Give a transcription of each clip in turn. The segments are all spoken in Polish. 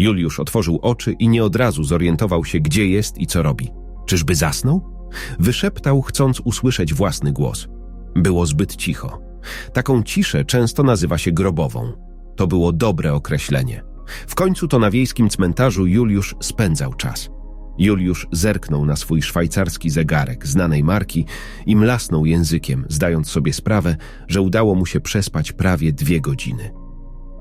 Juliusz otworzył oczy i nie od razu zorientował się, gdzie jest i co robi. Czyżby zasnął? Wyszeptał, chcąc usłyszeć własny głos. Było zbyt cicho. Taką ciszę często nazywa się grobową. To było dobre określenie. W końcu to na wiejskim cmentarzu Juliusz spędzał czas. Juliusz zerknął na swój szwajcarski zegarek znanej marki i mlasnął językiem, zdając sobie sprawę, że udało mu się przespać prawie dwie godziny.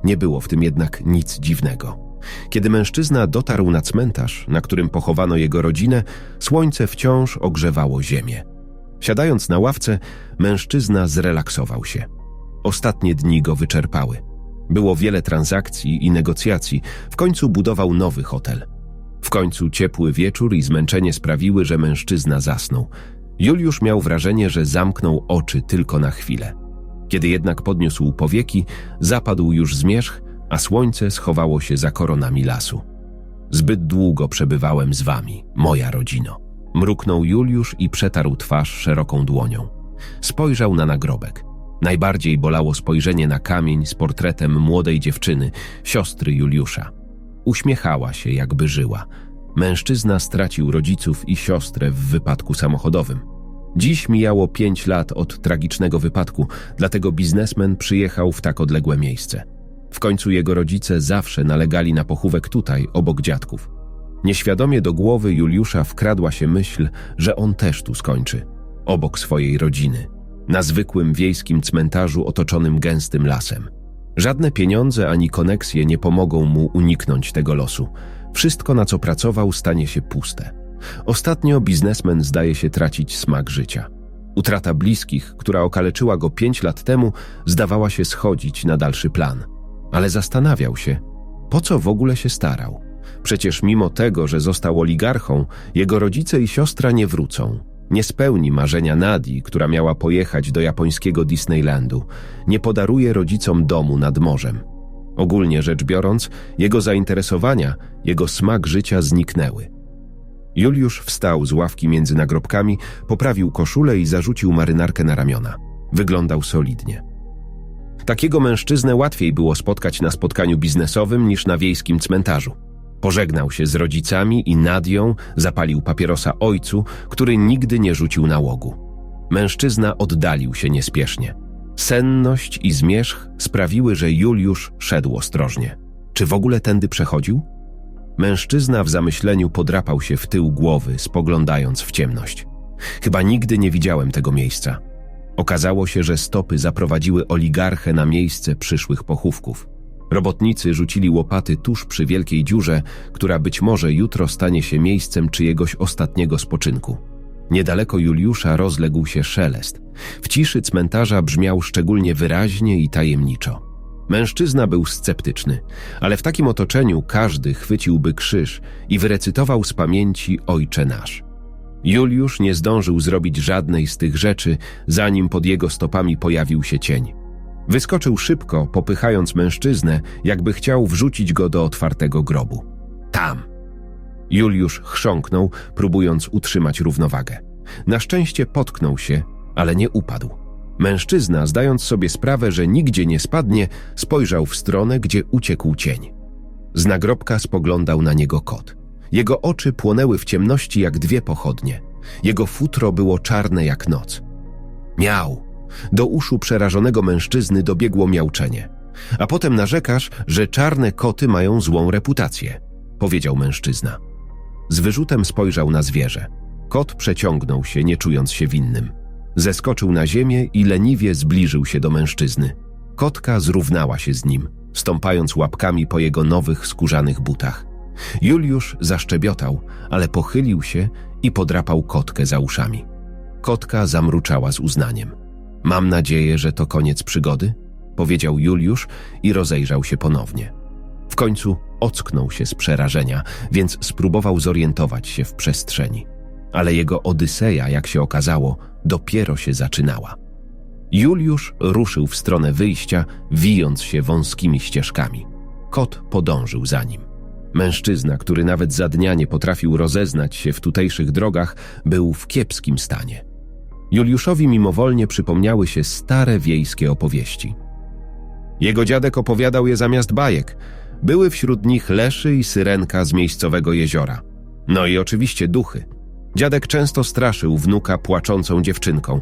Nie było w tym jednak nic dziwnego. Kiedy mężczyzna dotarł na cmentarz, na którym pochowano jego rodzinę, słońce wciąż ogrzewało ziemię. Siadając na ławce, mężczyzna zrelaksował się. Ostatnie dni go wyczerpały. Było wiele transakcji i negocjacji, w końcu budował nowy hotel. W końcu ciepły wieczór i zmęczenie sprawiły, że mężczyzna zasnął. Juliusz miał wrażenie, że zamknął oczy tylko na chwilę. Kiedy jednak podniósł powieki, zapadł już zmierzch, a słońce schowało się za koronami lasu. Zbyt długo przebywałem z wami, moja rodzino. Mruknął Juliusz i przetarł twarz szeroką dłonią. Spojrzał na nagrobek. Najbardziej bolało spojrzenie na kamień z portretem młodej dziewczyny, siostry Juliusza. Uśmiechała się, jakby żyła. Mężczyzna stracił rodziców i siostrę w wypadku samochodowym. Dziś mijało pięć lat od tragicznego wypadku, dlatego biznesmen przyjechał w tak odległe miejsce. W końcu jego rodzice zawsze nalegali na pochówek tutaj, obok dziadków. Nieświadomie do głowy Juliusza wkradła się myśl, że on też tu skończy, obok swojej rodziny, na zwykłym wiejskim cmentarzu otoczonym gęstym lasem. Żadne pieniądze ani koneksje nie pomogą mu uniknąć tego losu. Wszystko, na co pracował, stanie się puste. Ostatnio biznesmen zdaje się tracić smak życia. Utrata bliskich, która okaleczyła go pięć lat temu, zdawała się schodzić na dalszy plan. Ale zastanawiał się, po co w ogóle się starał. Przecież mimo tego, że został oligarchą, jego rodzice i siostra nie wrócą. Nie spełni marzenia Nadii, która miała pojechać do japońskiego Disneylandu. Nie podaruje rodzicom domu nad morzem. Ogólnie rzecz biorąc, jego zainteresowania, jego smak życia zniknęły. Juliusz wstał z ławki między nagrobkami, poprawił koszulę i zarzucił marynarkę na ramiona. Wyglądał solidnie. Takiego mężczyznę łatwiej było spotkać na spotkaniu biznesowym niż na wiejskim cmentarzu. Pożegnał się z rodzicami i Nadią zapalił papierosa ojcu, który nigdy nie rzucił nałogu. Mężczyzna oddalił się niespiesznie. Senność i zmierzch sprawiły, że Juliusz szedł ostrożnie. Czy w ogóle tędy przechodził? Mężczyzna w zamyśleniu podrapał się w tył głowy, spoglądając w ciemność. Chyba nigdy nie widziałem tego miejsca. Okazało się, że stopy zaprowadziły oligarchę na miejsce przyszłych pochówków. Robotnicy rzucili łopaty tuż przy wielkiej dziurze, która być może jutro stanie się miejscem czyjegoś ostatniego spoczynku. Niedaleko Juliusza rozległ się szelest. W ciszy cmentarza brzmiał szczególnie wyraźnie i tajemniczo. Mężczyzna był sceptyczny, ale w takim otoczeniu każdy chwyciłby krzyż i wyrecytował z pamięci Ojcze Nasz. Juliusz nie zdążył zrobić żadnej z tych rzeczy, zanim pod jego stopami pojawił się cień. Wyskoczył szybko, popychając mężczyznę, jakby chciał wrzucić go do otwartego grobu. Tam! Juliusz chrząknął, próbując utrzymać równowagę. Na szczęście potknął się, ale nie upadł. Mężczyzna, zdając sobie sprawę, że nigdzie nie spadnie, spojrzał w stronę, gdzie uciekł cień. Z nagrobka spoglądał na niego kot. Jego oczy płonęły w ciemności jak dwie pochodnie. Jego futro było czarne jak noc. Miał! Do uszu przerażonego mężczyzny dobiegło miauczenie. A potem narzekasz, że czarne koty mają złą reputację, powiedział mężczyzna. Z wyrzutem spojrzał na zwierzę. Kot przeciągnął się, nie czując się winnym. Zeskoczył na ziemię i leniwie zbliżył się do mężczyzny. Kotka zrównała się z nim, stąpając łapkami po jego nowych skórzanych butach. Juliusz zaszczebiotał, ale pochylił się i podrapał kotkę za uszami. Kotka zamruczała z uznaniem. Mam nadzieję, że to koniec przygody, powiedział Juliusz i rozejrzał się ponownie. W końcu ocknął się z przerażenia, więc spróbował zorientować się w przestrzeni. Ale jego odyseja, jak się okazało, dopiero się zaczynała. Juliusz ruszył w stronę wyjścia, wijąc się wąskimi ścieżkami. Kot podążył za nim. Mężczyzna, który nawet za dnia nie potrafił rozeznać się w tutejszych drogach, był w kiepskim stanie. Juliuszowi mimowolnie przypomniały się stare wiejskie opowieści. Jego dziadek opowiadał je zamiast bajek. Były wśród nich leszy i syrenka z miejscowego jeziora. No i oczywiście duchy. Dziadek często straszył wnuka płaczącą dziewczynką.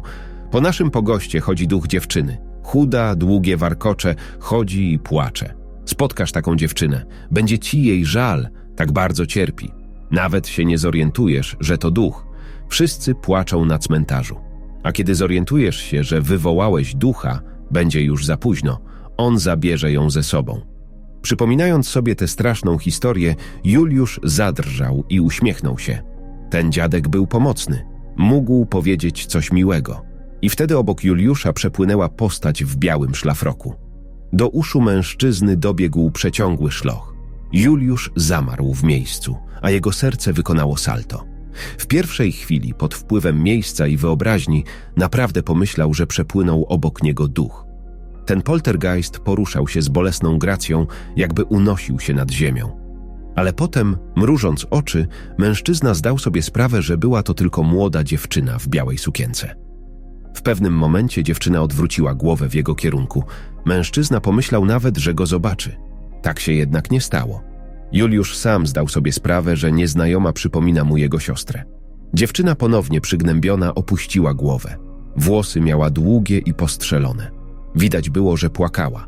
Po naszym pogoście chodzi duch dziewczyny. Chuda, długie warkocze, chodzi i płacze. Spotkasz taką dziewczynę, będzie ci jej żal, tak bardzo cierpi. Nawet się nie zorientujesz, że to duch. Wszyscy płaczą na cmentarzu. A kiedy zorientujesz się, że wywołałeś ducha, będzie już za późno. On zabierze ją ze sobą. Przypominając sobie tę straszną historię, Juliusz zadrżał i uśmiechnął się. Ten dziadek był pomocny. Mógł powiedzieć coś miłego. I wtedy obok Juliusza przepłynęła postać w białym szlafroku. Do uszu mężczyzny dobiegł przeciągły szloch. Juliusz zamarł w miejscu, a jego serce wykonało salto. W pierwszej chwili, pod wpływem miejsca i wyobraźni, naprawdę pomyślał, że przepłynął obok niego duch. Ten poltergeist poruszał się z bolesną gracją, jakby unosił się nad ziemią. Ale potem, mrużąc oczy, mężczyzna zdał sobie sprawę, że była to tylko młoda dziewczyna w białej sukience. W pewnym momencie dziewczyna odwróciła głowę w jego kierunku. Mężczyzna pomyślał nawet, że go zobaczy. Tak się jednak nie stało. Juliusz sam zdał sobie sprawę, że nieznajoma przypomina mu jego siostrę. Dziewczyna ponownie przygnębiona opuściła głowę. Włosy miała długie i postrzelone. Widać było, że płakała.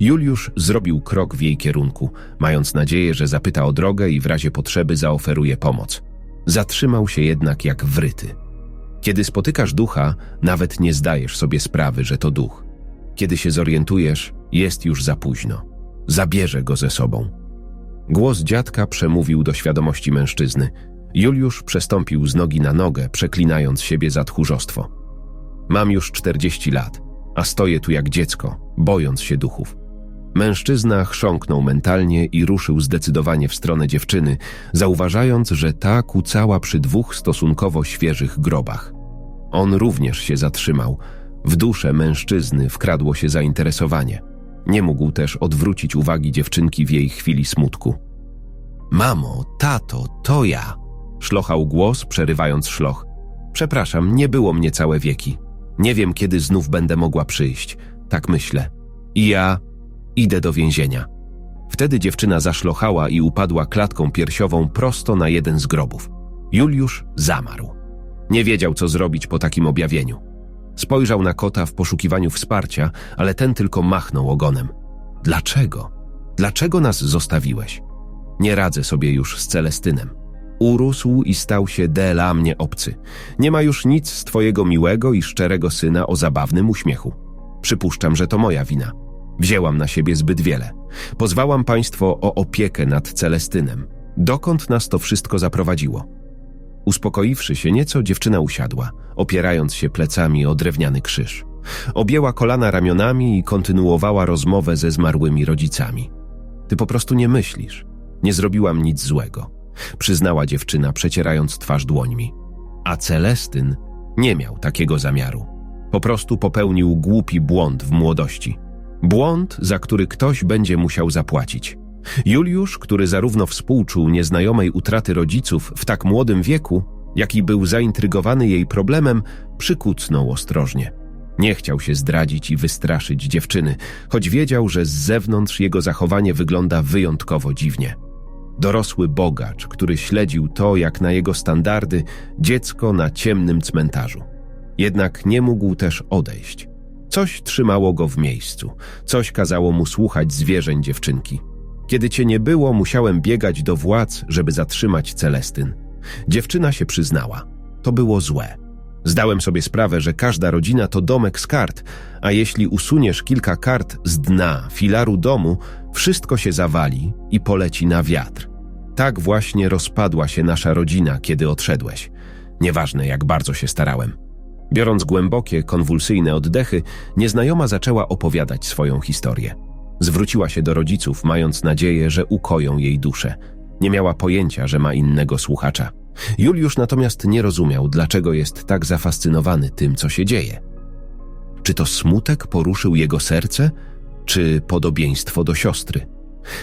Juliusz zrobił krok w jej kierunku, mając nadzieję, że zapyta o drogę i w razie potrzeby zaoferuje pomoc. Zatrzymał się jednak jak wryty. Kiedy spotykasz ducha, nawet nie zdajesz sobie sprawy, że to duch. Kiedy się zorientujesz, jest już za późno. Zabierze go ze sobą. Głos dziadka przemówił do świadomości mężczyzny. Juliusz przestąpił z nogi na nogę, przeklinając siebie za tchórzostwo. Mam już czterdzieści lat, a stoję tu jak dziecko, bojąc się duchów. Mężczyzna chrząknął mentalnie i ruszył zdecydowanie w stronę dziewczyny, zauważając, że ta kucała przy dwóch stosunkowo świeżych grobach. On również się zatrzymał. W duszę mężczyzny wkradło się zainteresowanie. Nie mógł też odwrócić uwagi dziewczynki w jej chwili smutku. Mamo, tato, to ja! Szlochał głos, przerywając szloch. Przepraszam, nie było mnie całe wieki. Nie wiem, kiedy znów będę mogła przyjść. Tak myślę. I ja idę do więzienia. Wtedy dziewczyna zaszlochała i upadła klatką piersiową prosto na jeden z grobów. Juliusz zamarł. Nie wiedział, co zrobić po takim objawieniu. Spojrzał na kota w poszukiwaniu wsparcia, ale ten tylko machnął ogonem. Dlaczego? Dlaczego nas zostawiłeś? Nie radzę sobie już z Celestynem. Urósł i stał się dla mnie obcy. Nie ma już nic z twojego miłego i szczerego syna o zabawnym uśmiechu. Przypuszczam, że to moja wina. Wzięłam na siebie zbyt wiele. Pozwałam państwo o opiekę nad Celestynem. Dokąd nas to wszystko zaprowadziło? Uspokoiwszy się nieco, dziewczyna usiadła, opierając się plecami o drewniany krzyż. Objęła kolana ramionami i kontynuowała rozmowę ze zmarłymi rodzicami. Ty po prostu nie myślisz. Nie zrobiłam nic złego, przyznała dziewczyna, przecierając twarz dłońmi. A Celestyn nie miał takiego zamiaru. Po prostu popełnił głupi błąd w młodości. Błąd, za który ktoś będzie musiał zapłacić. Juliusz, który zarówno współczuł nieznajomej utraty rodziców w tak młodym wieku, jak i był zaintrygowany jej problemem, przykucnął ostrożnie. Nie chciał się zdradzić i wystraszyć dziewczyny, choć wiedział, że z zewnątrz jego zachowanie wygląda wyjątkowo dziwnie. Dorosły bogacz, który śledził to, jak na jego standardy dziecko na ciemnym cmentarzu. Jednak nie mógł też odejść. Coś trzymało go w miejscu, coś kazało mu słuchać zwierzeń dziewczynki. Kiedy cię nie było, musiałem biegać do władz, żeby zatrzymać Celestyn. Dziewczyna się przyznała. To było złe. Zdałem sobie sprawę, że każda rodzina to domek z kart, a jeśli usuniesz kilka kart z dna filaru domu, wszystko się zawali i poleci na wiatr. Tak właśnie rozpadła się nasza rodzina, kiedy odszedłeś. Nieważne, jak bardzo się starałem. Biorąc głębokie, konwulsyjne oddechy, nieznajoma zaczęła opowiadać swoją historię. Zwróciła się do rodziców, mając nadzieję, że ukoją jej duszę. Nie miała pojęcia, że ma innego słuchacza. Juliusz natomiast nie rozumiał, dlaczego jest tak zafascynowany tym, co się dzieje. Czy to smutek poruszył jego serce, czy podobieństwo do siostry?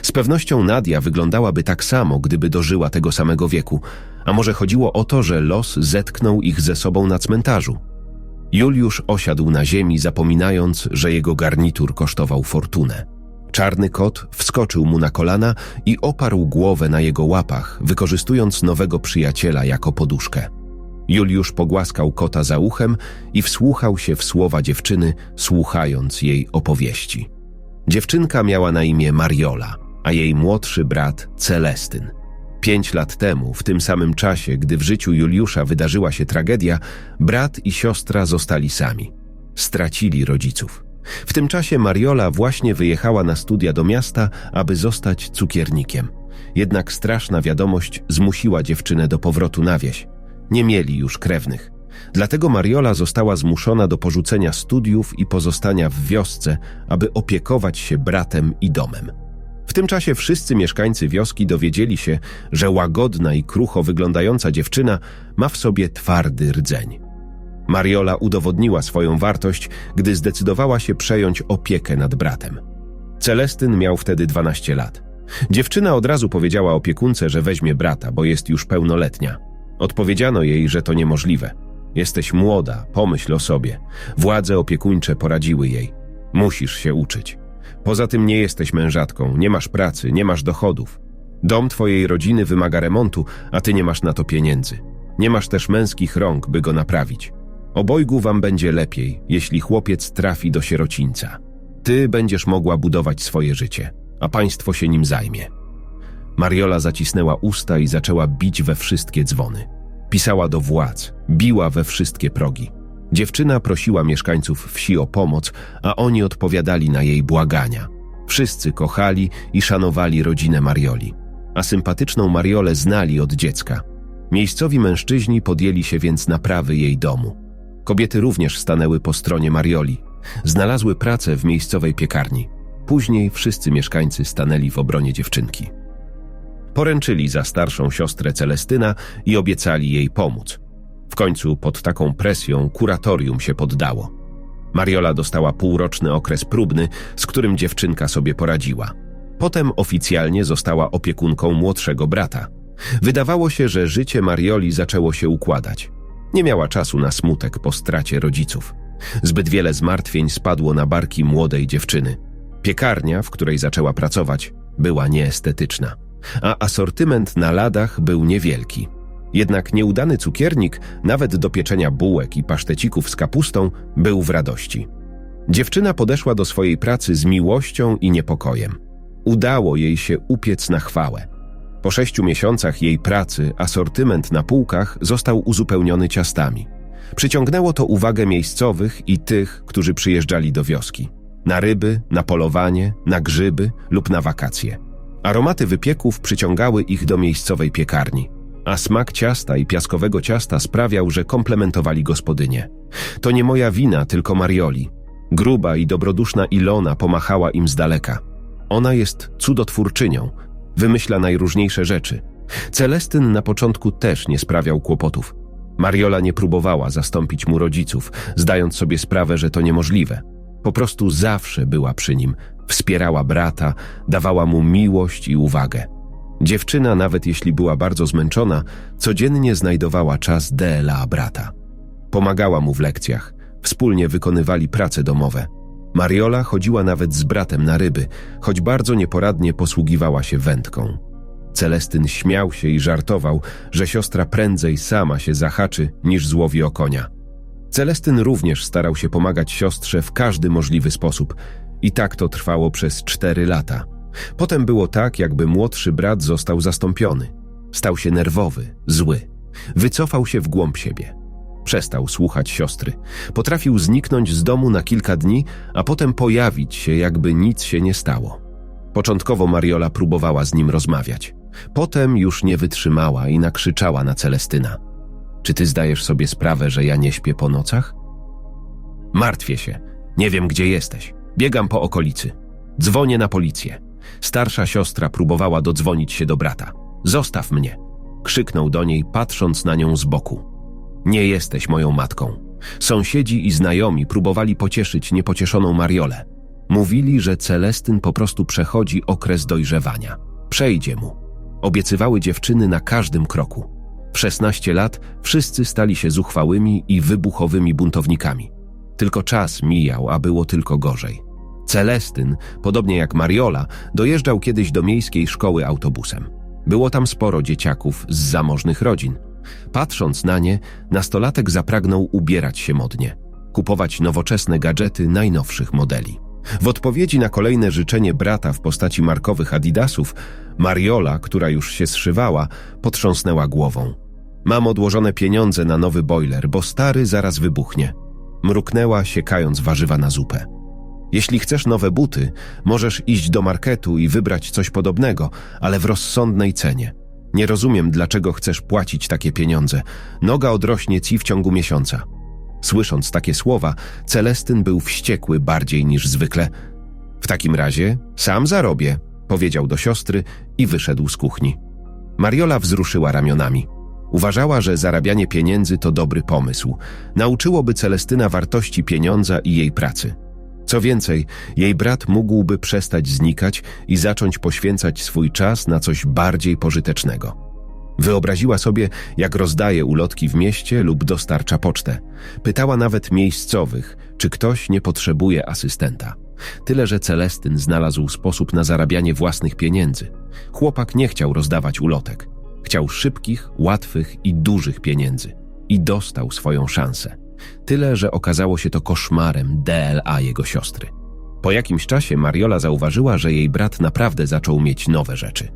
Z pewnością Nadia wyglądałaby tak samo, gdyby dożyła tego samego wieku, a może chodziło o to, że los zetknął ich ze sobą na cmentarzu. Juliusz osiadł na ziemi, zapominając, że jego garnitur kosztował fortunę. Czarny kot wskoczył mu na kolana i oparł głowę na jego łapach, wykorzystując nowego przyjaciela jako poduszkę. Juliusz pogłaskał kota za uchem i wsłuchał się w słowa dziewczyny, słuchając jej opowieści. Dziewczynka miała na imię Mariola, a jej młodszy brat Celestyn. Pięć lat temu, w tym samym czasie, gdy w życiu Juliusza wydarzyła się tragedia, brat i siostra zostali sami. Stracili rodziców. W tym czasie Mariola właśnie wyjechała na studia do miasta, aby zostać cukiernikiem. Jednak straszna wiadomość zmusiła dziewczynę do powrotu na wieś. Nie mieli już krewnych. Dlatego Mariola została zmuszona do porzucenia studiów i pozostania w wiosce, aby opiekować się bratem i domem. W tym czasie wszyscy mieszkańcy wioski dowiedzieli się, że łagodna i krucho wyglądająca dziewczyna ma w sobie twardy rdzeń. Mariola udowodniła swoją wartość, gdy zdecydowała się przejąć opiekę nad bratem. Celestyn miał wtedy 12 lat. Dziewczyna od razu powiedziała opiekunce, że weźmie brata, bo jest już pełnoletnia. Odpowiedziano jej, że to niemożliwe. Jesteś młoda, pomyśl o sobie. Władze opiekuńcze poradziły jej. Musisz się uczyć. Poza tym nie jesteś mężatką, nie masz pracy, nie masz dochodów. Dom twojej rodziny wymaga remontu, a ty nie masz na to pieniędzy. Nie masz też męskich rąk, by go naprawić. Obojgu wam będzie lepiej, jeśli chłopiec trafi do sierocińca. Ty będziesz mogła budować swoje życie, a państwo się nim zajmie. Mariola zacisnęła usta i zaczęła bić we wszystkie dzwony. Pisała do władz, biła we wszystkie progi. Dziewczyna prosiła mieszkańców wsi o pomoc, a oni odpowiadali na jej błagania. Wszyscy kochali i szanowali rodzinę Marioli, a sympatyczną Mariolę znali od dziecka. Miejscowi mężczyźni podjęli się więc naprawy jej domu. Kobiety również stanęły po stronie Marioli. Znalazły pracę w miejscowej piekarni. Później wszyscy mieszkańcy stanęli w obronie dziewczynki. Poręczyli za starszą siostrę Celestyna i obiecali jej pomóc. W końcu pod taką presją kuratorium się poddało. Mariola dostała półroczny okres próbny, z którym dziewczynka sobie poradziła. Potem oficjalnie została opiekunką młodszego brata. Wydawało się, że życie Marioli zaczęło się układać. Nie miała czasu na smutek po stracie rodziców. Zbyt wiele zmartwień spadło na barki młodej dziewczyny. Piekarnia, w której zaczęła pracować, była nieestetyczna, a asortyment na ladach był niewielki. Jednak nieudany cukiernik, nawet do pieczenia bułek i pasztecików z kapustą, był w radości. Dziewczyna podeszła do swojej pracy z miłością i niepokojem. Udało jej się upiec na chwałę. Po sześciu miesiącach jej pracy asortyment na półkach został uzupełniony ciastami. Przyciągnęło to uwagę miejscowych i tych, którzy przyjeżdżali do wioski. Na ryby, na polowanie, na grzyby lub na wakacje. Aromaty wypieków przyciągały ich do miejscowej piekarni, a smak ciasta i piaskowego ciasta sprawiał, że komplementowali gospodynię. To nie moja wina, tylko Marioli. Gruba i dobroduszna Ilona pomachała im z daleka. Ona jest cudotwórczynią, wymyśla najróżniejsze rzeczy. Celestyn na początku też nie sprawiał kłopotów. Mariola nie próbowała zastąpić mu rodziców, zdając sobie sprawę, że to niemożliwe. Po prostu zawsze była przy nim, wspierała brata, dawała mu miłość i uwagę. Dziewczyna, nawet jeśli była bardzo zmęczona, codziennie znajdowała czas dla brata. Pomagała mu w lekcjach, wspólnie wykonywali prace domowe. Mariola chodziła nawet z bratem na ryby, choć bardzo nieporadnie posługiwała się wędką. Celestyn śmiał się i żartował, że siostra prędzej sama się zahaczy, niż złowi o konia. Celestyn również starał się pomagać siostrze w każdy możliwy sposób i tak to trwało przez cztery lata. Potem było tak, jakby młodszy brat został zastąpiony. Stał się nerwowy, zły. Wycofał się w głąb siebie. Przestał słuchać siostry. Potrafił zniknąć z domu na kilka dni, a potem pojawić się, jakby nic się nie stało. Początkowo Mariola próbowała z nim rozmawiać. Potem już nie wytrzymała i nakrzyczała na Celestyna. Czy ty zdajesz sobie sprawę, że ja nie śpię po nocach? Martwię się. Nie wiem, gdzie jesteś. Biegam po okolicy. Dzwonię na policję. Starsza siostra próbowała dodzwonić się do brata. Zostaw mnie! Krzyknął do niej, patrząc na nią z boku. Nie jesteś moją matką. Sąsiedzi i znajomi próbowali pocieszyć niepocieszoną Mariolę. Mówili, że Celestyn po prostu przechodzi okres dojrzewania. Przejdzie mu. Obiecywały dziewczyny na każdym kroku. W 16 lat wszyscy stali się zuchwałymi i wybuchowymi buntownikami. Tylko czas mijał, a było tylko gorzej. Celestyn, podobnie jak Mariola, dojeżdżał kiedyś do miejskiej szkoły autobusem. Było tam sporo dzieciaków z zamożnych rodzin. Patrząc na nie, nastolatek zapragnął ubierać się modnie, kupować nowoczesne gadżety najnowszych modeli. W odpowiedzi na kolejne życzenie brata w postaci markowych adidasów, Mariola, która już się zszywała, potrząsnęła głową. Mam odłożone pieniądze na nowy boiler, bo stary zaraz wybuchnie. Mruknęła, siekając warzywa na zupę. Jeśli chcesz nowe buty, możesz iść do marketu i wybrać coś podobnego, ale w rozsądnej cenie. Nie rozumiem, dlaczego chcesz płacić takie pieniądze. Noga odrośnie ci w ciągu miesiąca. Słysząc takie słowa, Celestyn był wściekły bardziej niż zwykle. W takim razie sam zarobię, powiedział do siostry i wyszedł z kuchni. Mariola wzruszyła ramionami. Uważała, że zarabianie pieniędzy to dobry pomysł. Nauczyłoby Celestyna wartości pieniądza i jej pracy. Co więcej, jej brat mógłby przestać znikać i zacząć poświęcać swój czas na coś bardziej pożytecznego. Wyobraziła sobie, jak rozdaje ulotki w mieście lub dostarcza pocztę. Pytała nawet miejscowych, czy ktoś nie potrzebuje asystenta. Tyle, że Celestyn znalazł sposób na zarabianie własnych pieniędzy. Chłopak nie chciał rozdawać ulotek. Chciał szybkich, łatwych i dużych pieniędzy. I dostał swoją szansę. Tyle, że okazało się to koszmarem DLA jego siostry. Po jakimś czasie Mariola zauważyła, że jej brat naprawdę zaczął mieć nowe rzeczy.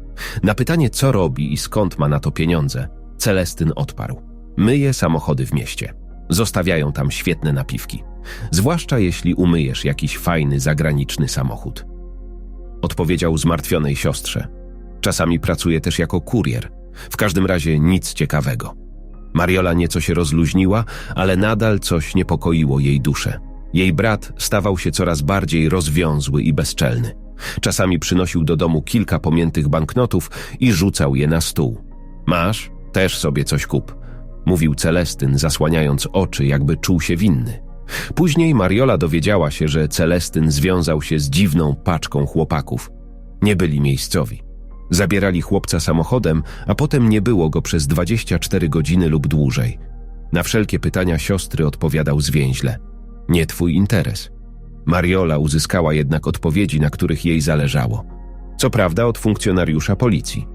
Na pytanie, co robi i skąd ma na to pieniądze, Celestyn odparł. Myje samochody w mieście. Zostawiają tam świetne napiwki. Zwłaszcza jeśli umyjesz jakiś fajny zagraniczny samochód. Odpowiedział zmartwionej siostrze. Czasami pracuje też jako kurier. W każdym razie nic ciekawego. Mariola nieco się rozluźniła, ale nadal coś niepokoiło jej duszę. Jej brat stawał się coraz bardziej rozwiązły i bezczelny. Czasami przynosił do domu kilka pomiętych banknotów i rzucał je na stół. Masz? Też sobie coś kup. Mówił Celestyn, zasłaniając oczy, jakby czuł się winny. Później Mariola dowiedziała się, że Celestyn związał się z dziwną paczką chłopaków. Nie byli miejscowi. Zabierali chłopca samochodem, a potem nie było go przez 24 godziny lub dłużej. Na wszelkie pytania siostry odpowiadał zwięźle. Nie twój interes. Mariola uzyskała jednak odpowiedzi, na których jej zależało. Co prawda od funkcjonariusza policji.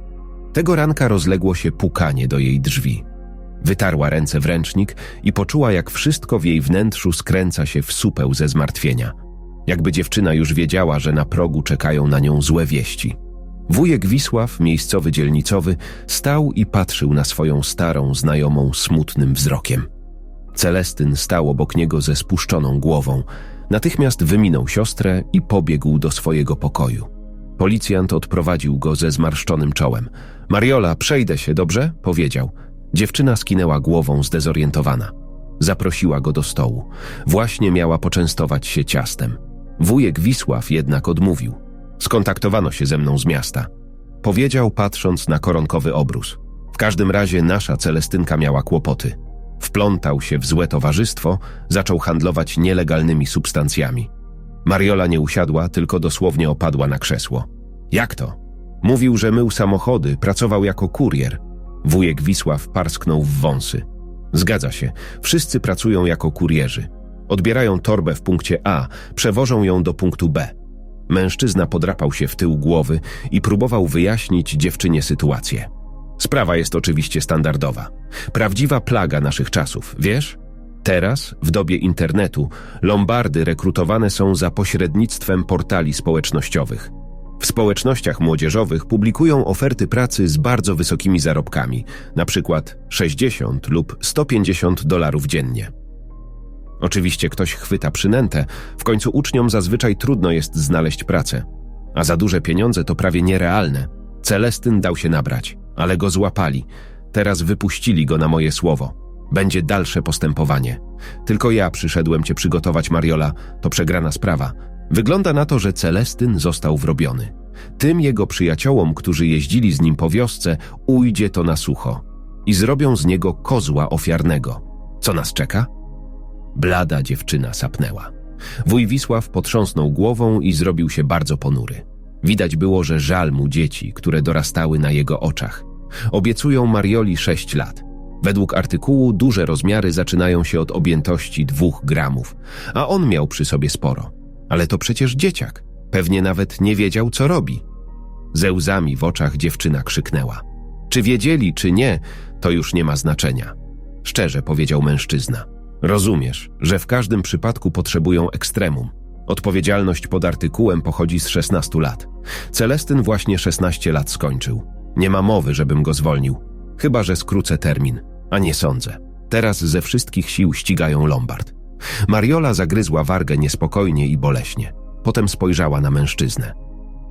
Tego ranka rozległo się pukanie do jej drzwi. Wytarła ręce w ręcznik i poczuła, jak wszystko w jej wnętrzu skręca się w supeł ze zmartwienia. Jakby dziewczyna już wiedziała, że na progu czekają na nią złe wieści. Wujek Wisław, miejscowy dzielnicowy, stał i patrzył na swoją starą znajomą smutnym wzrokiem. Celestyn stał obok niego ze spuszczoną głową. Natychmiast wyminął siostrę i pobiegł do swojego pokoju. Policjant odprowadził go ze zmarszczonym czołem. Mariola, przejdę się, dobrze? powiedział. Dziewczyna skinęła głową zdezorientowana. Zaprosiła go do stołu. Właśnie miała poczęstować się ciastem. Wujek Wisław jednak odmówił. Skontaktowano się ze mną z miasta. Powiedział, patrząc na koronkowy obrus. W każdym razie nasza Celestynka miała kłopoty. Wplątał się w złe towarzystwo, zaczął handlować nielegalnymi substancjami. Mariola nie usiadła, tylko dosłownie opadła na krzesło. Jak to? Mówił, że mył samochody, pracował jako kurier. Wujek Wisław parsknął w wąsy. Zgadza się, wszyscy pracują jako kurierzy. Odbierają torbę w punkcie A, przewożą ją do punktu B. Mężczyzna podrapał się w tył głowy i próbował wyjaśnić dziewczynie sytuację. Sprawa jest oczywiście standardowa. Prawdziwa plaga naszych czasów, wiesz? Teraz, w dobie internetu, lombardy rekrutowane są za pośrednictwem portali społecznościowych. W społecznościach młodzieżowych publikują oferty pracy z bardzo wysokimi zarobkami, przykład 60 lub 150 dolarów dziennie. Oczywiście ktoś chwyta przynętę, w końcu uczniom zazwyczaj trudno jest znaleźć pracę. A za duże pieniądze to prawie nierealne. Celestyn dał się nabrać, ale go złapali. Teraz wypuścili go na moje słowo. Będzie dalsze postępowanie. Tylko ja przyszedłem cię przygotować, Mariola. To przegrana sprawa. Wygląda na to, że Celestyn został wrobiony. Tym jego przyjaciołom, którzy jeździli z nim po wiosce, ujdzie to na sucho. I zrobią z niego kozła ofiarnego. Co nas czeka? Blada dziewczyna sapnęła. Wuj Wisław potrząsnął głową i zrobił się bardzo ponury. Widać było, że żal mu dzieci, które dorastały na jego oczach. Obiecują Marioli sześć lat. Według artykułu duże rozmiary zaczynają się od objętości dwóch gramów, a on miał przy sobie sporo. Ale to przecież dzieciak. Pewnie nawet nie wiedział, co robi. Ze łzami w oczach dziewczyna krzyknęła. Czy wiedzieli, czy nie, to już nie ma znaczenia. Szczerze powiedział mężczyzna. Rozumiesz, że w każdym przypadku potrzebują ekstremum. Odpowiedzialność pod artykułem pochodzi z 16 lat. Celestyn właśnie 16 lat skończył. Nie ma mowy, żebym go zwolnił. Chyba, że skrócę termin, a nie sądzę. Teraz ze wszystkich sił ścigają Lombard. Mariola zagryzła wargę niespokojnie i boleśnie. Potem spojrzała na mężczyznę.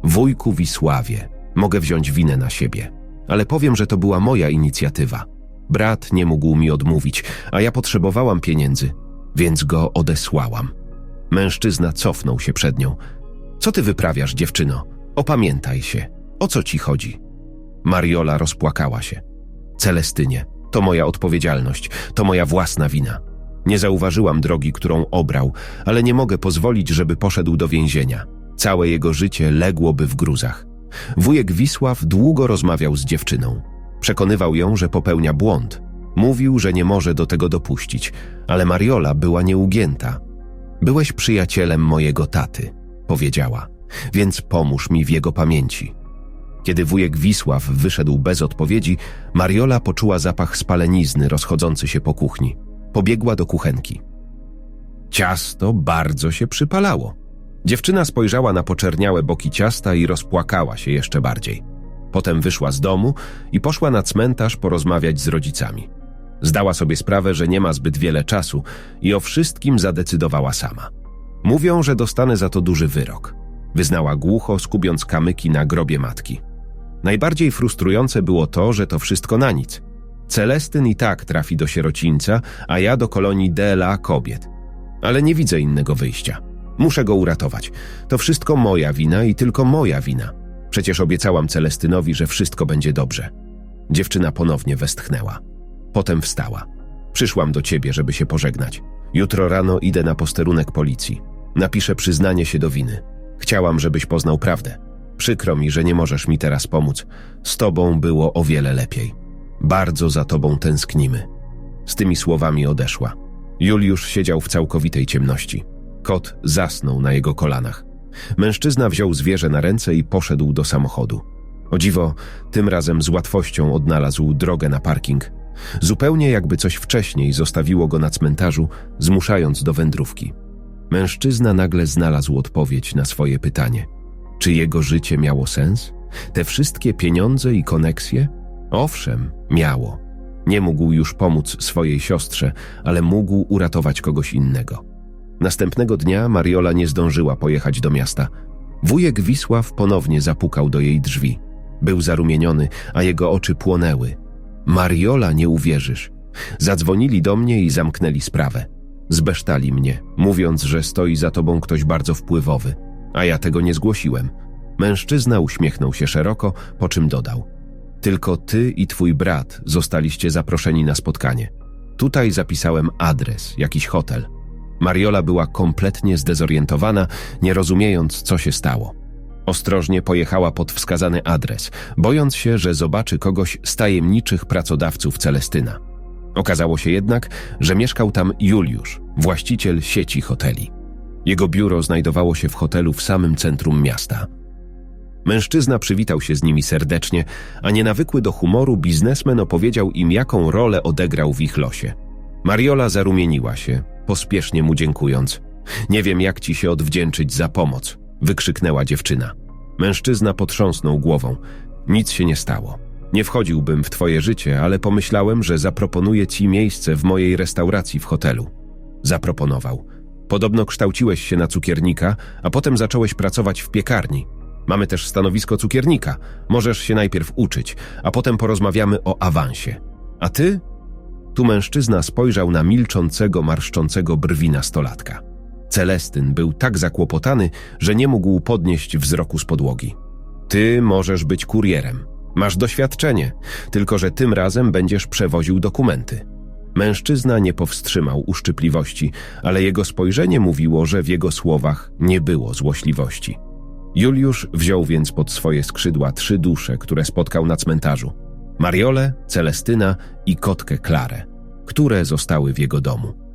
Wujku Wisławie, mogę wziąć winę na siebie, ale powiem, że to była moja inicjatywa. Brat nie mógł mi odmówić, a ja potrzebowałam pieniędzy, więc go odesłałam. Mężczyzna cofnął się przed nią. Co ty wyprawiasz, dziewczyno? Opamiętaj się. O co ci chodzi? Mariola rozpłakała się. Celestynie, to moja odpowiedzialność, to moja własna wina. Nie zauważyłam drogi, którą obrał, ale nie mogę pozwolić, żeby poszedł do więzienia. Całe jego życie ległoby w gruzach. Wujek Wisław długo rozmawiał z dziewczyną. Przekonywał ją, że popełnia błąd. Mówił, że nie może do tego dopuścić, ale Mariola była nieugięta. Byłeś przyjacielem mojego taty, powiedziała, więc pomóż mi w jego pamięci. Kiedy wujek Wisław wyszedł bez odpowiedzi, Mariola poczuła zapach spalenizny rozchodzący się po kuchni. Pobiegła do kuchenki. Ciasto bardzo się przypalało. Dziewczyna spojrzała na poczerniałe boki ciasta i rozpłakała się jeszcze bardziej. Potem wyszła z domu i poszła na cmentarz porozmawiać z rodzicami. Zdała sobie sprawę, że nie ma zbyt wiele czasu i o wszystkim zadecydowała sama. Mówią, że dostanę za to duży wyrok. Wyznała głucho, skubiąc kamyki na grobie matki. Najbardziej frustrujące było to, że to wszystko na nic. Celestyn i tak trafi do sierocińca, a ja do kolonii DLA kobiet. Ale nie widzę innego wyjścia. Muszę go uratować. To wszystko moja wina i tylko moja wina. Przecież obiecałam Celestynowi, że wszystko będzie dobrze. Dziewczyna ponownie westchnęła. Potem wstała. Przyszłam do ciebie, żeby się pożegnać. Jutro rano idę na posterunek policji. Napiszę przyznanie się do winy. Chciałam, żebyś poznał prawdę. Przykro mi, że nie możesz mi teraz pomóc. Z tobą było o wiele lepiej. Bardzo za tobą tęsknimy. Z tymi słowami odeszła. Juliusz siedział w całkowitej ciemności. Kot zasnął na jego kolanach. Mężczyzna wziął zwierzę na ręce i poszedł do samochodu. O dziwo, tym razem z łatwością odnalazł drogę na parking. Zupełnie jakby coś wcześniej zostawiło go na cmentarzu, zmuszając do wędrówki. Mężczyzna nagle znalazł odpowiedź na swoje pytanie. Czy jego życie miało sens? Te wszystkie pieniądze i koneksje? Owszem, miało. Nie mógł już pomóc swojej siostrze, ale mógł uratować kogoś innego. Następnego dnia Mariola nie zdążyła pojechać do miasta. Wujek Wisław ponownie zapukał do jej drzwi. Był zarumieniony, a jego oczy płonęły. Mariola, nie uwierzysz. Zadzwonili do mnie i zamknęli sprawę. Zbesztali mnie, mówiąc, że stoi za tobą ktoś bardzo wpływowy, a ja tego nie zgłosiłem. Mężczyzna uśmiechnął się szeroko, po czym dodał: Tylko ty i twój brat zostaliście zaproszeni na spotkanie. Tutaj zapisałem adres, jakiś hotel. Mariola była kompletnie zdezorientowana, nie rozumiejąc, co się stało. Ostrożnie pojechała pod wskazany adres, bojąc się, że zobaczy kogoś z tajemniczych pracodawców Celestyna. Okazało się jednak, że mieszkał tam Juliusz, właściciel sieci hoteli. Jego biuro znajdowało się w hotelu w samym centrum miasta. Mężczyzna przywitał się z nimi serdecznie, a nienawykły do humoru biznesmen opowiedział im, jaką rolę odegrał w ich losie. Mariola zarumieniła się, pospiesznie mu dziękując. Nie wiem, jak ci się odwdzięczyć za pomoc, wykrzyknęła dziewczyna. Mężczyzna potrząsnął głową. Nic się nie stało. Nie wchodziłbym w twoje życie, ale pomyślałem, że zaproponuję ci miejsce w mojej restauracji w hotelu. Zaproponował. Podobno kształciłeś się na cukiernika, a potem zacząłeś pracować w piekarni. Mamy też stanowisko cukiernika. Możesz się najpierw uczyć, a potem porozmawiamy o awansie. A ty? Tu mężczyzna spojrzał na milczącego, marszczącego brwi nastolatka. Celestyn był tak zakłopotany, że nie mógł podnieść wzroku z podłogi. Ty możesz być kurierem. Masz doświadczenie, tylko że tym razem będziesz przewoził dokumenty. Mężczyzna nie powstrzymał uszczypliwości, ale jego spojrzenie mówiło, że w jego słowach nie było złośliwości. Juliusz wziął więc pod swoje skrzydła trzy dusze, które spotkał na cmentarzu. Mariolę, Celestyna i kotkę Klarę, które zostały w jego domu.